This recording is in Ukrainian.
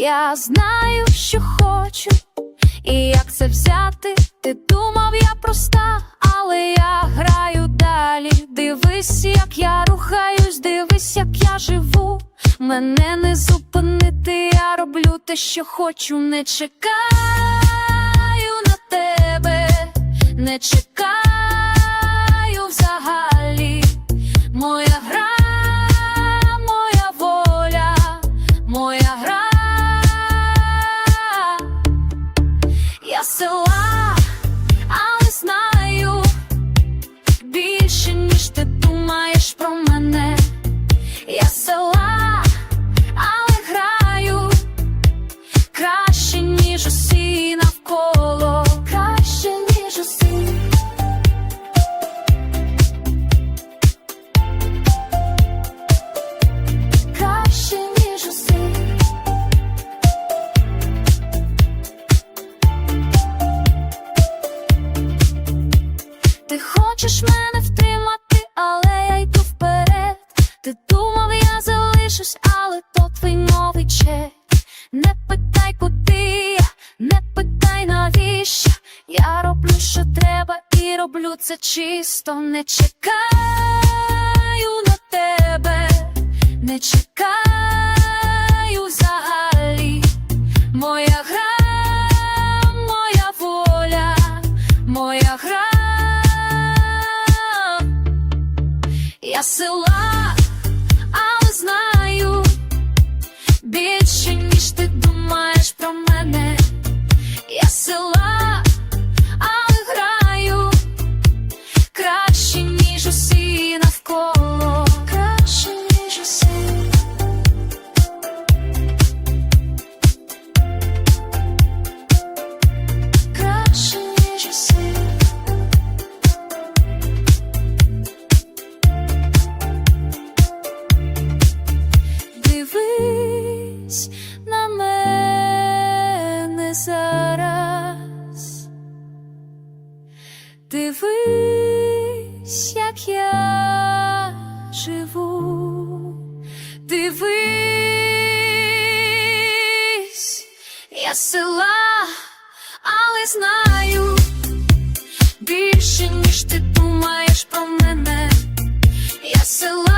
Я знаю, що хочу, і як це взяти. Ти думав, я проста, але я граю далі. Дивись, як я рухаюсь, дивись, як я живу. Мене не зупинити, я роблю те, що хочу, не чекаю на тебе, не чекаю Я села, але знаю більше, ніж ти думаєш Ти хочеш мене втримати, але я йду вперед. Ти думав, я залишусь, але то твій новий чек. Не питай, куди я, не питай, навіщо. Я роблю, що треба, і роблю це чисто. Не чекаю Села, але знаю більше, ніж ти думаєш про мене. Як я живу. Дивись, я села, але знаю більше, ніж ти думаєш про мене. Я села.